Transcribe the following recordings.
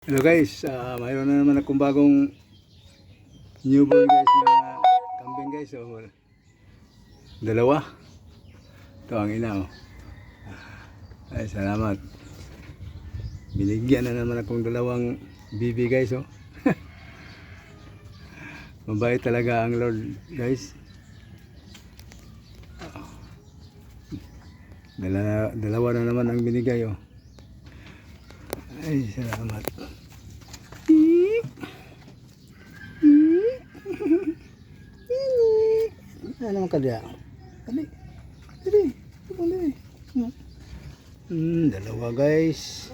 Hello guys, ah mayroon na naman akong bagong newborn guys na kambing guys. Oh. Dalawa. Ito ang ina oh. Ay, salamat. Binigyan na naman akong dalawang bibi guys oh. Mabait talaga ang Lord guys. Dala, dalawa na naman ang binigay oh. Ay, salamat. Ano ka diya? Dali. Dali. Dali. Hmm, dalawa guys.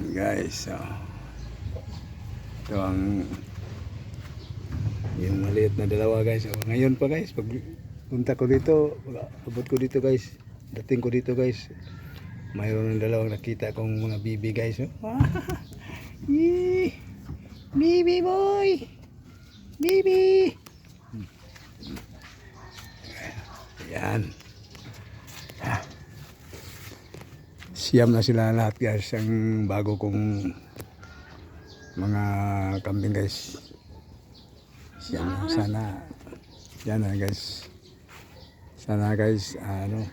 Yan guys. Oh. Ito ang yung maliit na dalawa guys. Oh, ngayon pa guys, pag punta ko dito, abot ko dito guys, dating ko dito guys, mayroon ng dalawang nakita kong mga bibi guys. Oh. Yee! Bibi boy! Bibi! Yan. Siyam na sila lahat guys ang bago kong mga kambing guys. Siyam na sana. Yan na guys. Sana guys ano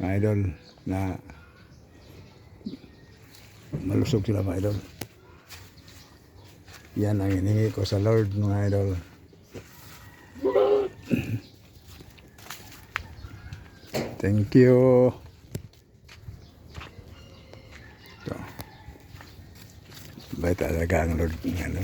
mga idol na malusog sila mga idol. Yan ang hiningi ko sa Lord mga idol. Thank you. Bait talaga ang Lord ng ano.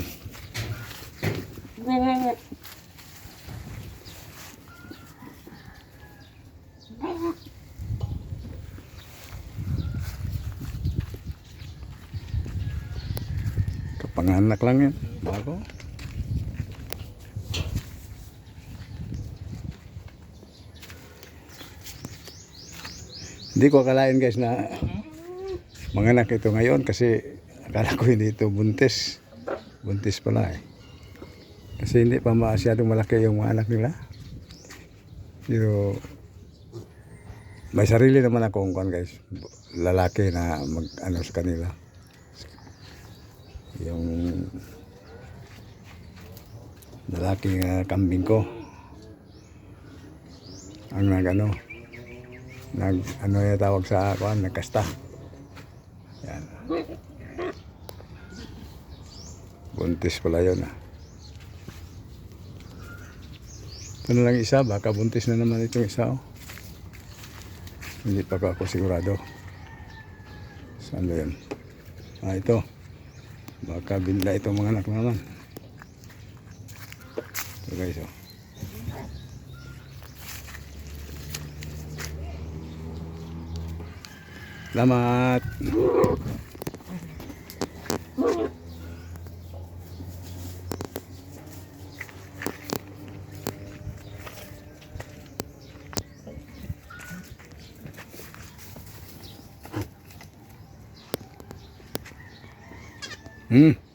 Kapanganak lang yan. Bago. Hindi ko akalain guys na manganak ito ngayon kasi akala ko hindi ito buntis. Buntis pala eh. Kasi hindi pa masyadong malaki yung mga anak nila. Pero may sarili naman akong kwan guys. Lalaki na mag ano sa kanila. Yung lalaki nga kambing ko. Ang nag ano, nag ano yung tawag sa kuan nagkasta yan buntis pala yun ah. Ito na lang isa baka buntis na naman itong isa oh. hindi pa ako sigurado saan ba yun. Ah ito. Baka binla itong mga anak naman. Ito guys oh. Salamat. Mm.